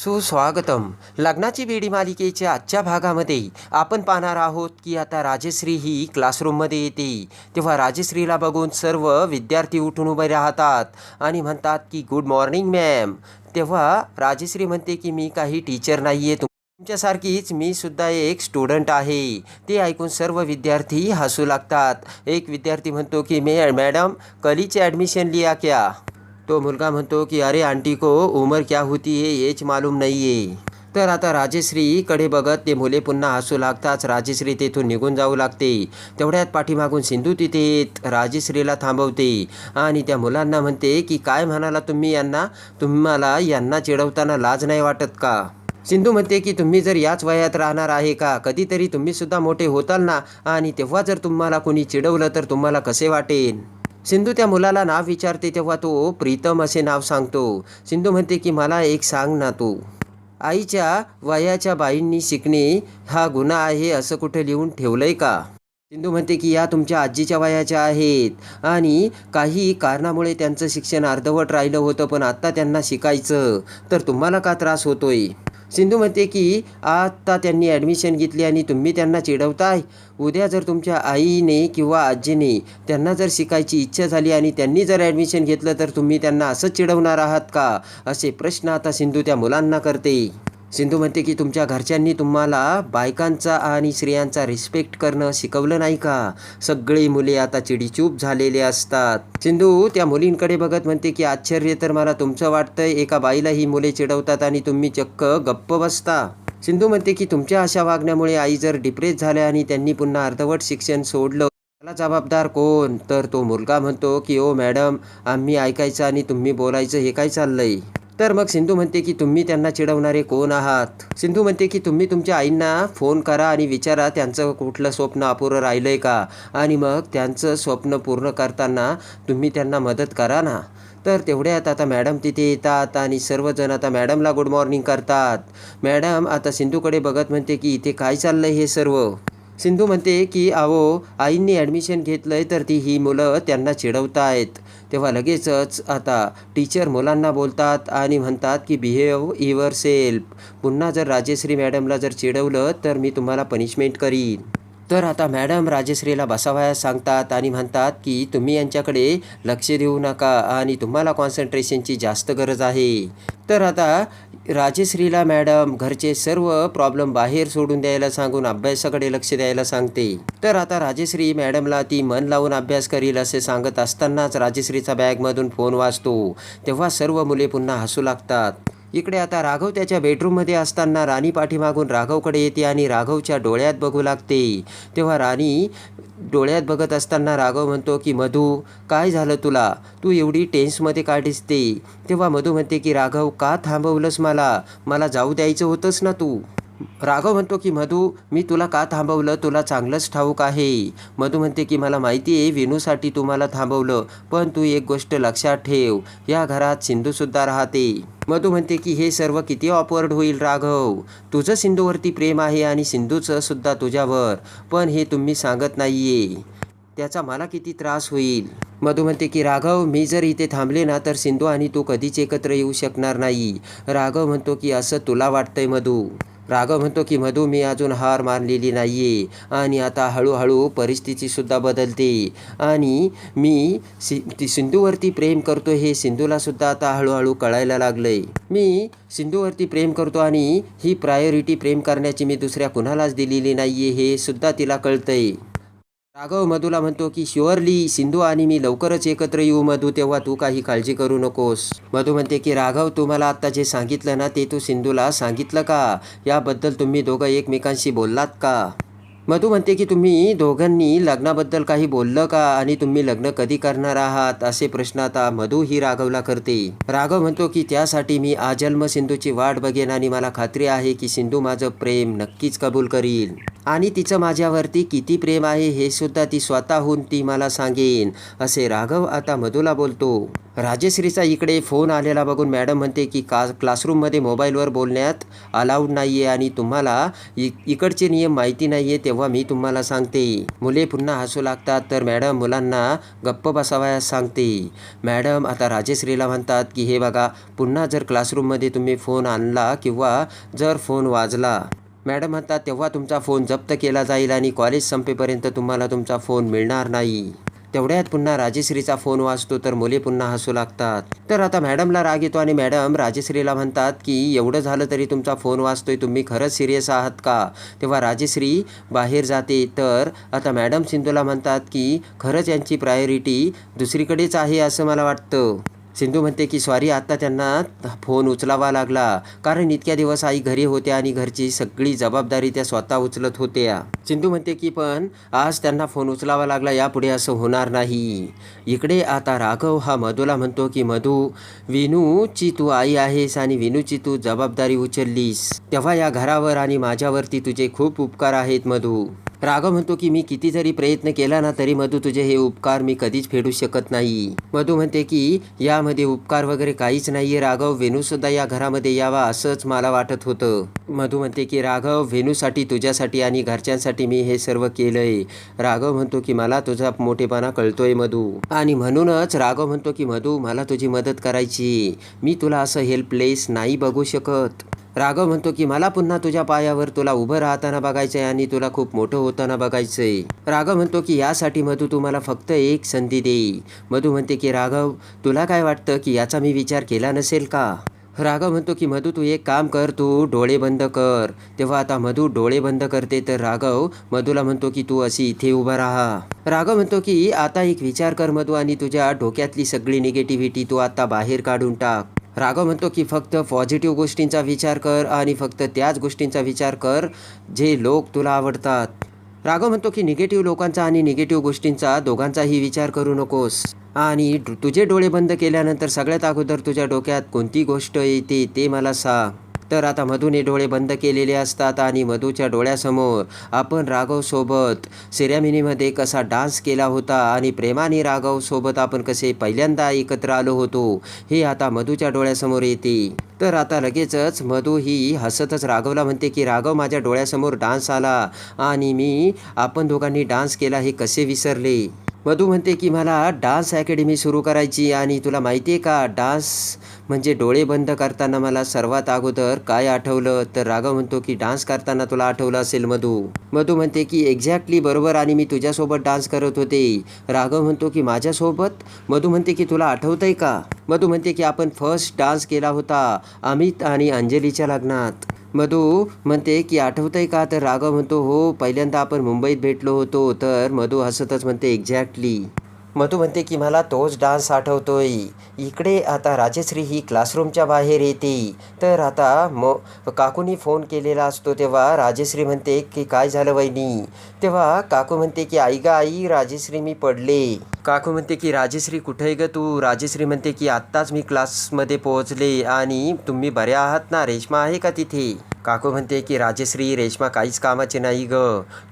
सुस्वागतम. लग्नाची बेडी मालिकेच्या आजच्या भागामध्ये आपण पाहणार आहोत की आता राजश्री ही क्लासरूममध्ये येते. तेव्हा राजश्रीला बघून सर्व विद्यार्थी उठून उभे राहतात आणि म्हणतात की गुड मॉर्निंग मॅम तेव्हा राजश्री म्हणते की मी काही टीचर नाही आहे तुमच्यासारखीच मी सुद्धा एक स्टुडंट आहे. ते ऐकून सर्व विद्यार्थी हसू लागतात. एक विद्यार्थी म्हणतो की मे मॅडम कलीचे ॲडमिशन लिया क्या? तो मुलगा म्हणतो की अरे आंटी को उमर क्या होती है हेच मालूम नाही आहे तर आता राजेश्रीकडे बघत ते मुले पुन्हा हसू लागताच राजेश्री तेथून निघून जाऊ लागते. तेवढ्यात पाठीमागून सिंधू तिथे येत राजेश्रीला थांबवते आणि त्या मुलांना म्हणते की काय म्हणाला तुम्ही यांना? तुम्हाला यांना चिडवताना लाज नाही वाटत का? सिंधू म्हणते की तुम्ही जर याच वयात राहणार आहे का? कधीतरी तुम्हीसुद्धा मोठे होताल ना आणि तेव्हा जर तुम्हाला कोणी चिडवलं तर तुम्हाला कसे वाटेल? सिंधू त्या मुलाला नाव विचारते तेव्हा तो प्रीतम असे नाव सांगतो. सिंधू म्हणते की मला एक सांग ना तू. आईच्या वयाच्या बाईंनी शिकणे हा गुन्हा आहे असं कुठे लिहून ठेवलंय का? सिंधू म्हणते की या तुमच्या आजीच्या वयाच्या आहेत. आणि काही कारणामुळे त्यांचं शिक्षण अर्धवट राहिलं होतं पण आत्ता त्यांना शिकायचं. तर तुम्हाला का त्रास होतोय? सिंधू म्हणते की आता त्यांनी ॲडमिशन घेतली आणि तुम्ही त्यांना चिडवताय. उद्या जर तुमच्या आईने किंवा आजीने त्यांना जर शिकायची इच्छा झाली आणि त्यांनी जर ॲडमिशन घेतलं तर तुम्ही त्यांना असंच चिडवणार आहात का? असे प्रश्न आता सिंधू त्या मुलांना करते. सिंधू म्हणते की तुमच्या घरच्यांनी तुम्हाला बायकांचा आणि स्त्रियांचा रिस्पेक्ट करणं शिकवलं नाही का? सगळी मुले आता चिडीचूप झालेले असतात. सिंधू त्या मुलींकडे बघत म्हणते की आश्चर्य तर मला तुमचं वाटतंय एका बाईला ही मुले चिडवतात आणि तुम्ही चक्क गप्प बसता. सिंधू म्हणते की तुमच्या अशा वागण्यामुळे आई जर डिप्रेस झाल्या आणि त्यांनी पुन्हा अर्धवट शिक्षण सोडलं त्याला जबाबदार कोण? तर तो मुलगा म्हणतो की ओ मॅडम आम्ही ऐकायचं आणि तुम्ही बोलायचं हे काय चाललंय? तर मग सिंधू म्हणते की तुम्ही त्यांना चिडवणारे कोण आहात? सिंधू म्हणते की तुम्ही तुमच्या आईंना फोन करा आणि विचारा त्यांचं कुठलं स्वप्न अपुरं राहिलंय का? आणि मग त्यांचं स्वप्न पूर्ण करताना तुम्ही त्यांना मदत करा ना? तर तेवढ्यात आता मॅडम तिथे येतात आणि सर्वजण आता मॅडमला गुड मॉर्निंग करतात. मॅडम आता सिंधूकडे बघत म्हणते की इथे काय चाललंय हे सर्व? सिंधू म्हणते की अहो आईंनी ॲडमिशन घेतलं आहे तर ती ही मुलं त्यांना चिडवतायत. तेव्हा लगेचच आता टीचर मुलांना बोलतात आणि म्हणतात की बिहेव युअर सेल्फ पुन्हा जर राजेश्री मॅडमला जर चिडवलं तर मी तुम्हाला पनिशमेंट करीन. तर आता मॅडम राजश्रीला बसावयास सांगतात आणि म्हणतात की तुम्ही यांच्याकडे लक्ष देऊ नका आणि तुम्हाला कॉन्सन्ट्रेशनची जास्त गरज आहे. तर आता राजश्रीला मॅडम घरचे सर्व प्रॉब्लेम बाहेर सोडून द्यायला सांगून अभ्यासाकडे लक्ष द्यायला सांगते. तर आता राजश्री मॅडमला ती मन लावून अभ्यास करील असे सांगत असतानाच राजश्रीचा बॅगमधून फोन वाजतो. तेव्हा सर्व मुले पुन्हा हसू लागतात. इकडे आता राघव त्याच्या बेडरूममध्ये असताना राणी पाठीमागून राघवकडे येते आणि राघवच्या डोळ्यात बघू लागते. तेव्हा राणी डोळ्यात बघत असताना राघव म्हणतो की मधू काय झालं तुला? तू एवढी टेन्समध्ये का दिसते? तेव्हा मधू म्हणते की राघव का थांबवलंस मला? मला जाऊ द्यायचं होतंस ना तू? राघव म्हणतो की मधू मी तुला का थांबवलं? तुला चांगलंच ठाऊक आहे. मधू म्हणते की मला माहिती आहे विनूसाठी तुम्हाला थांबवलं पण तू एक गोष्ट लक्षात ठेव या घरात सिंधूसुद्धा राहते. मधू म्हणते की हे सर्व किती ऑपवर्ड होईल राघव. तुझं सिंधूवरती प्रेम आहे आणि सिंधूचं सुद्धा तुझ्यावर पण हे तुम्ही सांगत नाहीये. त्याचा मला किती त्रास होईल. मधू म्हणते की राघव मी जर इथे थांबले ना तर सिंधू आणि तू कधीच एकत्र येऊ शकणार नाही. राघव म्हणतो की असं तुला वाटतंय मधू. राघव म्हणतो की मधू मी अजून हार मानलेली नाही आहे आणि आता हळूहळू परिस्थितीसुद्धा बदलते आणि मी सि ती सिंधूवरती प्रेम करतो हे सिंधूलासुद्धा आता हळूहळू कळायला लागलं आहे मी सिंधूवरती प्रेम करतो आणि ही प्रायोरिटी प्रेम करण्याची मी दुसऱ्या कुणालाच दिलेली नाही आहे हे सुद्धा तिला कळतंय. राघव मधूला म्हणतो की शुअरली सिंधू आणि मी लवकरच एकत्र येऊ मधू तेव्हा तू काही काळजी करू नकोस. मधू म्हणते की राघव तुम्हाला आत्ता जे सांगितलं ना ते तू सिंधूला सांगितलं का? याबद्दल तुम्ही दोघं एकमेकांशी बोललात का? मधू म्हणते की तुम्ही दोघांनी लग्नाबद्दल काही बोललं का? आणि तुम्ही लग्न कधी करणार आहात? असे प्रश्न आता मधू ही राघवला करते. राघव म्हणतो की त्यासाठी मी आजन्म सिंधूची वाट बघेन आणि मला खात्री आहे की सिंधू माझं प्रेम नक्कीच कबूल करील. आणि तिचं माझ्यावरती किती प्रेम आहे हे सुद्धा ती स्वतःहून ती मला सांगेन असे राघव आता मधूला बोलतो. राजश्रीचा इकडे फोन आलेला बघून मॅडम म्हणते की का क्लासरूममध्ये मोबाईलवर बोलण्यात अलाउड नाही आहे आणि तुम्हाला इ इकडचे नियम माहिती नाही आहे तेव्हा मी तुम्हाला सांगते. मुले पुन्हा हसू लागतात तर मॅडम मुलांना गप्प बसावयास सांगते. मॅडम आता राजश्रीला म्हणतात की हे बघा पुन्हा जर क्लासरूममध्ये तुम्ही फोन आणला किंवा जर फोन वाजला मॅडम म्हणतात तेव्हा तुमचा फोन जप्त केला जाईल आणि कॉलेज संपेपर्यंत तुम्हाला तुमचा फोन मिळणार नाही. तेवढ्यात पुन्हा राजेश्रीचा फोन वाजतो तर मुले पुन्हा हसू लागतात. तर आता मॅडमला राग येतो आणि मॅडम राजेश्रीला म्हणतात की एवढं झालं तरी तुमचा फोन वाजतोय तुम्ही खरंच सिरियस आहात का? तेव्हा राजेश्री बाहेर जाते तर आता मॅडम सिंधूला म्हणतात की खरंच यांची प्रायोरिटी दुसरीकडेच आहे असं मला वाटतं. सिंधू म्हणते की सॉरी आत्ता त्यांना फोन उचलावा लागला. कारण इतक्या दिवस आई घरी होत्या आणि घरची सगळी जबाबदारी त्या स्वतः उचलत होत्या. सिंधू म्हणते की पण आज त्यांना फोन उचलावा लागला यापुढे असं होणार नाही. इकडे आता राघव हा मधूला म्हणतो की मधू विनूची तू आई आहेस आणि विनूची तू जबाबदारी उचललीस. तेव्हा या घरावर आणि माझ्यावरती तुझे खूप उपकार आहेत मधू. राघव म्हणतो की मी किती जरी प्रयत्न केला ना तरी मधू तुझे हे उपकार मी कधीच फेडू शकत नाही. मधू म्हणते की यामध्ये उपकार वगैरे काहीच नाहीये राघव वेणू सुद्धा या घरामध्ये यावा असंच मला वाटत होतं. मधू म्हणते की राघव वेणूसाठी तुझ्यासाठी आणि घरच्यांसाठी मी हे सर्व केलंय. राघव म्हणतो की मला तुझा मोठेपणा कळतोय मधू. आणि म्हणूनच राघव म्हणतो की मधू मला तुझी मदत करायची. मी तुला असं हेल्पलेस नाही बघू शकत. राघव म्हणतो की मला पुन्हा तुझ्या पायावर तुला उभं राहताना बघायचंय आणि तुला खूप मोठं होताना बघायचंय. राघव म्हणतो की यासाठी मधू तू मला फक्त एक संधी देई मधू म्हणते की राघव तुला काय वाटतं की याचा मी विचार केला नसेल का? राघव म्हणतो की मधू तू एक काम कर तू डोळे बंद कर. तेव्हा आता मधू डोळे बंद करते तर राघव मधूला म्हणतो की तू अशी इथे उभा राहा. राघव म्हणतो की आता एक विचार कर मधू आणि तुझ्या डोक्यातली सगळी निगेटिव्हिटी तू आता बाहेर काढून टाक. राघव म्हणतो की फक्त पॉझिटिव्ह गोष्टींचा विचार कर आणि फक्त त्याच गोष्टींचा विचार कर जे लोक तुला आवडतात. राघव म्हणतो की निगेटिव्ह लोकांचा आणि निगेटिव्ह गोष्टींचा दोघांचाही विचार करू नकोस. आणि तुझे डोळे बंद केल्यानंतर सगळ्यात अगोदर तुझ्या डोक्यात कोणती गोष्ट येते ते मला सांग. तर आता मधूने डोळे बंद केलेले असतात आणि मधूच्या डोळ्यासमोर आपण राघवसोबत सिरॅमिनीमध्ये कसा डान्स केला होता आणि प्रेमाने राघवसोबत आपण कसे पहिल्यांदा एकत्र आलो होतो हे आता मधूच्या डोळ्यासमोर येते. तर आता लगेचच मधू ही हसतच राघवला म्हणते की राघव माझ्या डोळ्यासमोर डान्स आला आणि मी आपण दोघांनी डान्स केला हे कसे विसरले? मधू म्हणते की मला डान्स अकॅडमी सुरू करायची आणि तुला माहिती आहे का डान्स म्हणजे डोळे बंद करताना मला सर्वात अगोदर काय आठवलं? तर राघव म्हणतो की डान्स करताना तुला आठवलं असेल मधू. मधू म्हणते की एक्झॅक्टली बरोबर आणि मी तुझ्यासोबत डान्स करत होते. राघव म्हणतो की माझ्यासोबत? मधू म्हणते की तुला आठवतंय का? मधू म्हणते की आपण फर्स्ट डान्स केला होता अमित आणि अंजलीच्या लग्नात. मधू म्हणते की आठवतंय का? तर राघव म्हणतो हो पहिल्यांदा आपण मुंबईत भेटलो होतो तर मधू हसतच म्हणते एक्झॅक्टली मधू म्हणते की मला तोच डान्स आठवतोय. इकडे आता राजश्री ही क्लासरूमच्या बाहेर येते. तर आता म काकूनी फोन केलेला असतो तेव्हा राजश्री म्हणते की काय झालं वहिनी? तेव्हा काकू म्हणते की आई गा आई राजश्री मी पडले. काकू म्हणते की राजश्री कुठे ग तू? राजश्री म्हणते की आत्ताच मी क्लासमध्ये पोहोचले आणि तुम्ही बऱ्या आहात ना? रेश्मा आहे का तिथे? काकू म्हणते की राजश्री रेश्मा काहीच कामाची नाही ग.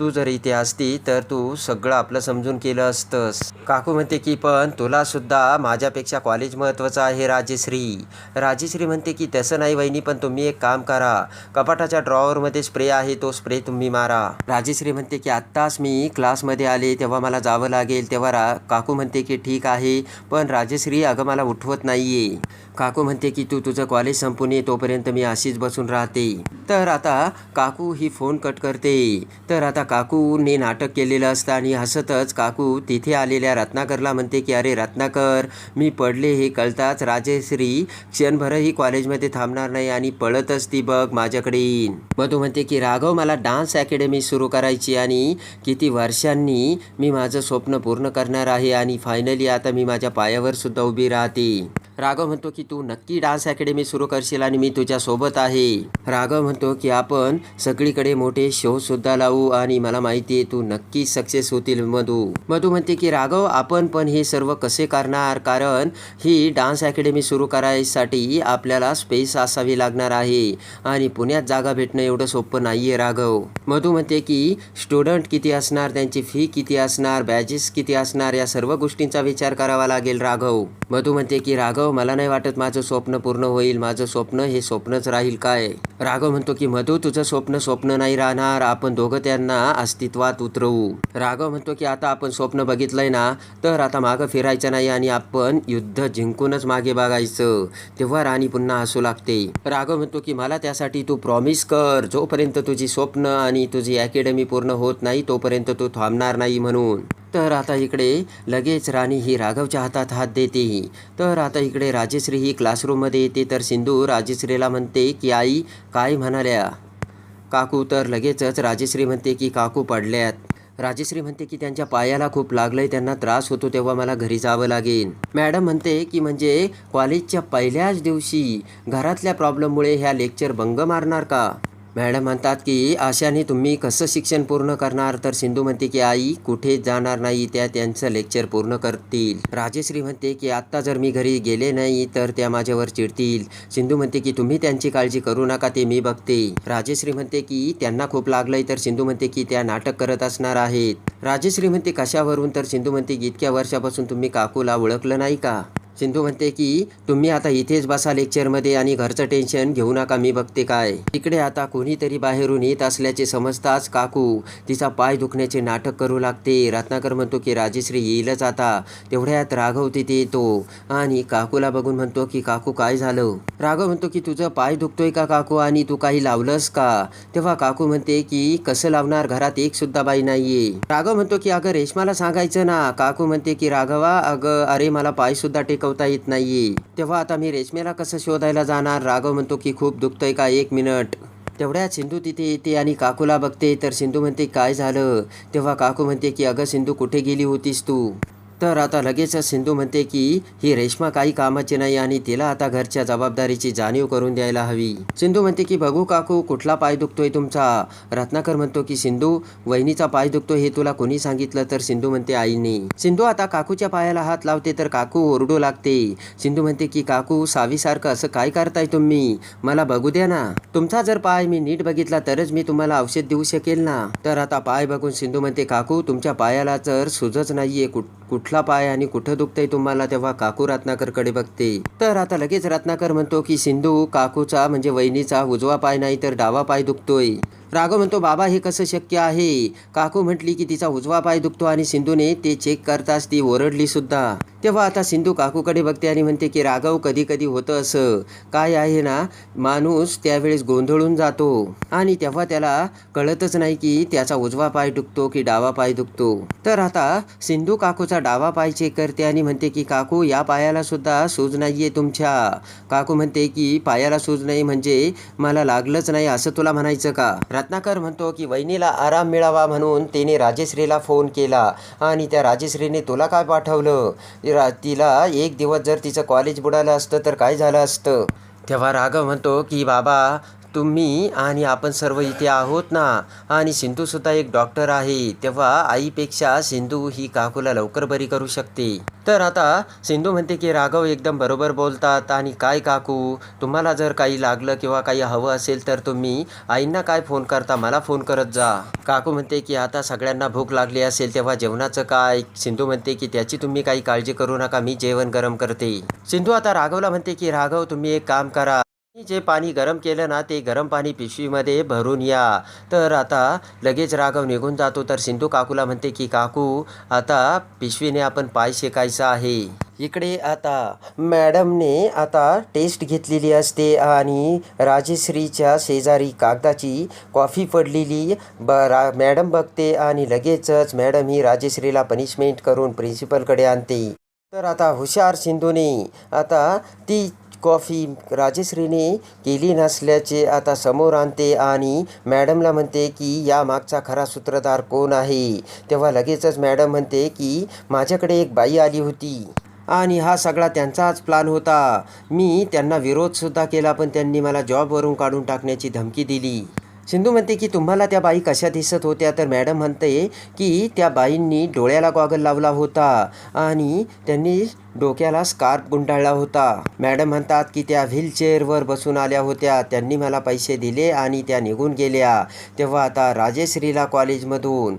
तू जर इथे असती तर तू सगळं आपलं समजून केलं असतंस. काकू काकू म्हणते की पण तुला सुद्धा माझ्यापेक्षा कॉलेज महत्त्वाचं आहे राजेश्री. राजेश्री म्हणते की तसं नाही वहिनी पण तुम्ही एक काम करा. कपाटाच्या ड्रॉवरमध्ये स्प्रे आहे तो स्प्रे तुम्ही मारा. राजश्री म्हणते की आत्ताच मी क्लासमध्ये आले तेव्हा मला जावं लागेल. तेव्हा रा काकू म्हणते की ठीक आहे पण राजेश्री अगं मला उठवत नाही आहे काकू म्हणते की तू तुझं कॉलेज संपून ये तोपर्यंत मी अशीच बसून राहते. तर आता काकू ही फोन कट करते. तर आता काकूने नाटक केलेलं असतं आणि हसतच काकू तिथे आलेल्या रत्नाकरला म्हणते की अरे रत्नाकर मी पडले हे कळताच राजेश्री क्षणभरही कॉलेजमध्ये थांबणार नाही आणि पळतच ती बघ माझ्याकडे येईन. मधू म्हणते की राघव मला डान्स अकॅडमी सुरू करायची आणि किती वर्षांनी मी माझं स्वप्न पूर्ण करणार आहे आणि फायनली आता मी माझ्या पायावर सुद्धा उभी राहते. राघव म्हणतो की तू नक्की डान्स अकॅडमी सुरू करशील आणि मी तुझ्यासोबत आहे. राघव म्हणतो की आपण सगळीकडे मोठे शो सुद्धा लावू आणि मला माहिती आहे तू नक्की सक्सेस होतील मधू. मधू म्हणते की राघव आपण पण हे सर्व कसे करणार? कारण ही डान्स अकॅडमी सुरू करायसाठी आपल्याला स्पेस असावी लागणार आहे आणि पुण्यात जागा भेटणं एवढं सोपं नाही आहे राघव. मधू म्हणते की स्टुडंट किती असणार? त्यांची फी किती असणार? बॅजेस किती असणार? या सर्व गोष्टींचा विचार करावा लागेल राघव. मधू म्हणते की राघव मला नाही वाटत माझं स्वप्न पूर्ण होईल. माझं स्वप्न हे स्वप्नच राहील काय? राघव म्हणतो की मधू तुझं स्वप्न स्वप्न नाही राहणार. आपण दोघं त्यांना अस्तित्वात उतरवू. राघव म्हणतो की आता आपण स्वप्न बघितलंय ना तर आता मागं फिरायचं नाही आणि आपण युद्ध जिंकूनच मागे बघायचं. तेव्हा राणी पुन्हा हसू लागते. राघव म्हणतो की मला त्यासाठी तू प्रॉमिस कर. जोपर्यंत तुझी स्वप्न आणि तुझी अकॅडमी पूर्ण होत नाही तोपर्यंत तू थांबणार नाही म्हणून. तर आता इकडे लगेच राणी ही राघवच्या हातात हात देते. तर आता इकडे इकडे राजश्री ही क्लासरूममध्ये येते तर सिंधू राजश्रीला म्हणते की आई काय म्हणाल्या? काकू तर लगेचच राजश्री म्हणते की काकू पडल्यात. राजश्री म्हणते की त्यांच्या पायाला खूप लागलंय त्यांना त्रास होतो तेव्हा मला घरी जावं लागेल. मॅडम म्हणते की म्हणजे कॉलेजच्या पहिल्याच दिवशी घरातल्या प्रॉब्लेममुळे ह्या लेक्चर भंग मारणार का? मॅडम म्हणतात की अशाने तुम्ही कसं शिक्षण पूर्ण करणार? तर सिंधू म्हणते की आई कुठे जाणार नाही त्या त्यांचं लेक्चर पूर्ण करतील. राजेश्री म्हणते की आत्ता जर मी घरी गेले नाही तर त्या माझ्यावर चिडतील. सिंधू म्हणते की तुम्ही त्यांची काळजी करू नका ते मी बघते. राजेश्री म्हणते की त्यांना खूप लागलंय. तर सिंधू म्हणते की त्या नाटक करत असणार आहेत. राजेश्री म्हणते कशावरून? तर सिंधू म्हणते की इतक्या वर्षापासून तुम्ही काकूला ओळखलं नाही का? सिंधू म्हणते की तुम्ही आता इथेच बसा लेक्चरमध्ये आणि घरचं टेन्शन घेऊ नका मी बघते काय. तिकडे आता कोणीतरी बाहेरून येत असल्याचे समजताच काकू तिचा पाय दुखण्याचे नाटक करू लागते. रत्नाकर म्हणतो की राजेश्री येईलच आता. तेवढ्यात राघव तिथे येतो आणि काकूला बघून म्हणतो की काकू काय झालं? राघव म्हणतो की तुझं पाय दुखतोय का काकू आणि तू काही लावलंस का? तेव्हा काकू म्हणते की कसं लावणार? घरात एक सुद्धा बाई नाहीये. राघव म्हणतो की अगं रेशमाला सांगायचं ना. काकू म्हणते की राघवा अगं अरे मला पाय सुद्धा टेकवता येत नाही तेव्हा आता मी रेशमेला कसं शोधायला जाणार? राघव म्हणतो की खूप दुखतंय का? एक मिनिट. तेवढ्यात सिंधू तिथे येते आणि काकूला बघते. तर सिंधू म्हणते काय झालं? तेव्हा काकू म्हणते की अगं सिंधू कुठे गेली होतीस तू? तर आता लगेचच सिंधू म्हणते की ही रेश्मा काही कामाची नाही आणि तिला आता घरच्या जबाबदारीची जाणीव करून द्यायला हवी. सिंधू म्हणते की बघू काकू कुठला पाय दुखतोय तुमचा? रत्नाकर म्हणतो की सिंधू वहिनीचा पाय दुखतोय हे तुला कोणी सांगितलं? तर सिंधू म्हणते आईने. सिंधू आता काकूच्या पायाला हात लावते तर काकू ओरडू लागते. सिंधू म्हणते की काकू सावीसारखं असं काय करताय तुम्ही? मला बघू द्या ना. तुमचा जर पाय मी नीट बघितला तरच मी तुम्हाला औषध देऊ शकेल ना. तर आता पाय बघून सिंधू म्हणते काकू तुमच्या पायाला तर सुजच नाहीये कुठ कुठला पाय आणि कुठं दुखतंय तुम्हाला तेव्हा काकू रत्नाकरकडे बघते. तर आता लगेच रत्नाकर म्हणतो की सिंधू काकूचा म्हणजे वहिनीचा उजवा पाय नाही तर डावा पाय दुखतोय. राघव म्हणतो बाबा हे कसं शक्य आहे? काकू म्हटली की तिचा उजवा पाय दुखतो आणि सिंधूने ते चेक करताच ती ओरडली सुद्धा. तेव्हा आता सिंधू काकूकडे बघते आणि म्हणते की राघव कधी कधी होतं असं. काय आहे ना माणूस त्यावेळेस गोंधळून जातो आणि तेव्हा त्याला कळतच नाही की त्याचा उजवा पाय दुखतो की डावा पाय दुखतो. तर आता सिंधू काकूचा डावा पाय चेक करते आणि म्हणते की काकू या पायाला सुद्धा सूज नाहीये तुमच्या. काकू म्हणते की पायाला सूज नाही म्हणजे मला लागलंच नाही असं तुला म्हणायचं का? रत्नाकर म्हणतो की वहिनीला आराम मिळावा म्हणून तिने राजेश्रीला फोन केला आणि त्या राजेश्रीने तुला काय पाठवलं? रा- तिला एक दिवस जर तिचं कॉलेज बुडालं असतं तर काय झालं असतं? तेव्हा राघव म्हणतो की बाबा तुम्ही आणि आपण सर्व इथे आहोत ना. आणि सिंधूसुद्धा एक डॉक्टर आहे. तेव्हा आईपेक्षा सिंधू ही काकूला लवकर बरी करू शकते. तर आता सिंधू म्हणते की राघव एकदम बरोबर बोलतात. आणि काय काकू तुम्हाला जर काही लागलं किंवा काही हवं असेल तर तुम्ही आईंना काय फोन करता? मला फोन करत जा. काकू म्हणते की आता सगळ्यांना भूक लागली असेल तेव्हा जेवणाचं काय? सिंधू म्हणते की त्याची तुम्ही काही काळजी करू नका. मी जेवण गरम करते. सिंधू आता राघवला म्हणते की राघव तुम्ही एक काम करा. जे पाणी गरम केलं ना ते गरम पाणी पिशवीमध्ये भरून या. तर आता लगेच राघव निघून जातो. तर सिंधू काकूला म्हणते की काकू आता पिशवीने आपण पाय शेकायचा आहे. इकडे आता मॅडमने आता टेस्ट घेतलेली असते आणि राजेश्रीच्या शेजारी कागदाची कॉफी पडलेली. ब रा मॅडम बघते आणि लगेचच मॅडम ही राजेश्रीला पनिशमेंट करून प्रिन्सिपलकडे आणते. तर आता हुशार सिंधूने आता ती कॉफी राजश्रीने केली नसल्याचे आता समोर आणते आणि मॅडमला म्हणते की या मागचा खरा सूत्रधार कोण आहे? तेव्हा लगेचच मॅडम म्हणते की माझ्याकडे एक बाई आली होती. आणि हा सगळा त्यांचाच प्लान होता. मी त्यांना विरोधसुद्धा केला पण त्यांनी मला जॉबवरून काढून टाकण्याची धमकी दिली. सिंधू म्हणते की तुम्हाला त्या बाई कशा दिसत होत्या? तर मॅडम म्हणते की त्या बाईंनी डोळ्याला गॉगल लावला होता. आणि त्यांनी डोक्याला स्कार्फ गुंडाळला होता. मॅडम म्हणतात की त्या व्हीलचेअरवर बसून आल्या होत्या. त्यांनी मला पैसे दिले आणि त्या निघून गेल्या. तेव्हा आता राजेश्रीला कॉलेजमधून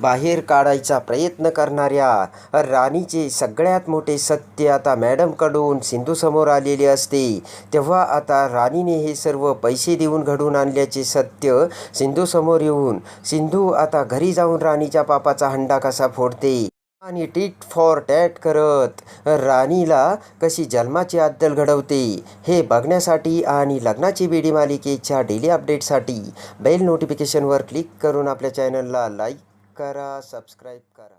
बाहेर काढायचा प्रयत्न करणाऱ्या राणीचे सगळ्यात मोठे सत्य आता मॅडमकडून सिंधूसमोर आलेले असते. तेव्हा आता राणीने हे सर्व पैसे देऊन घडून आणल्याचे सत्य सिंधूसमोर येऊन सिंधू आता घरी जाऊन राणीच्या पापाचा हंडा कसा फोडते? आणि टीट फॉर टॅट करत राणीला कशी जन्माची अद्दल घडवते हे बघण्यासाठी आणि लग्नाची बेडी मालिकेच्या डेली अपडेटसाठी बेल नोटिफिकेशनवर क्लिक करून आपल्या चॅनलला लाईक करा सबस्क्राईब करा.